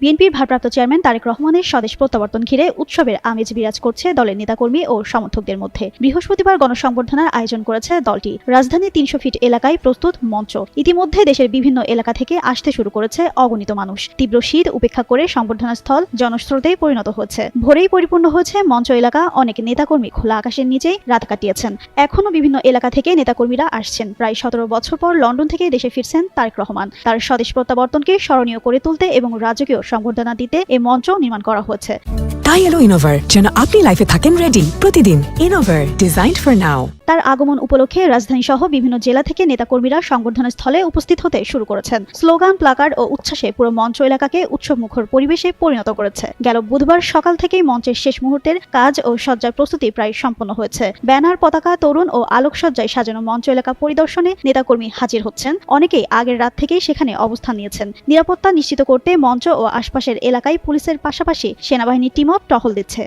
বিএনপির ভারপ্রাপ্ত চেয়ারম্যান তারেক রহমানের স্বদেশ প্রত্যাবর্তন ঘিরে উৎসবের আমেজ বিরাজ করছে দলের নেতাকর্মী ও সমর্থকদের মধ্যে। বৃহস্পতিবার গণসংবর্ধনার আয়োজন করেছে দলটি। রাজধানী তিনশো ফিট এলাকায় প্রস্তুত মঞ্চ। ইতিমধ্যে দেশের বিভিন্ন এলাকা থেকে আসতে শুরু করেছে অগণিত মানুষ। তীব্র শীত উপেক্ষা করে সংবর্ধনা স্থল জনস্রোতে পরিণত হচ্ছে ভোরেই পরিপূর্ণ হয়েছে মঞ্চ এলাকা। অনেক নেতাকর্মী খোলা আকাশের নিচেই রাত কাটিয়েছেন। এখনও বিভিন্ন এলাকা থেকে নেতাকর্মীরা আসছেন। প্রায় সতেরো বছর পর লন্ডন থেকে দেশে ফিরছেন তারেক রহমান। তার স্বদেশ প্রত্যাবর্তনকে স্মরণীয় করে তুলতে এবং রাজকীয় সংবর্ধনা দিতে এই মঞ্চ নির্মাণ করা হয়েছে। তাই এলো ইনোভার যেন আপনি লাইফে থাকেন রেডি প্রতিদিন। ইনোভার ডিজাইনড ফর নাও তার আগমন উপলক্ষে রাজধানী সহ বিভিন্ন জেলা থেকে নেতাকর্মীরা সংবর্ধনা স্থলে উপস্থিত হতে শুরু করেছেন। স্লোগান প্লাকার্ড ও উচ্ছ্বাসে পুরো মঞ্চ এলাকাকে উৎসব মুখর পরিবেশে পরিণত করেছে। গেল বুধবার সকাল থেকেই মঞ্চের শেষ মুহূর্তের কাজ ও সজ্জার প্রস্তুতি প্রায় সম্পন্ন হয়েছে। ব্যানার, পতাকা, তরুণ ও আলোকসজ্জায় সাজানো মঞ্চ এলাকা পরিদর্শনে নেতাকর্মী হাজির হচ্ছেন। অনেকেই আগের রাত থেকেই সেখানে অবস্থান নিয়েছেন। নিরাপত্তা নিশ্চিত করতে মঞ্চ ও আশপাশের এলাকায় পুলিশের পাশাপাশি সেনাবাহিনীর টিমও টহল দিচ্ছে।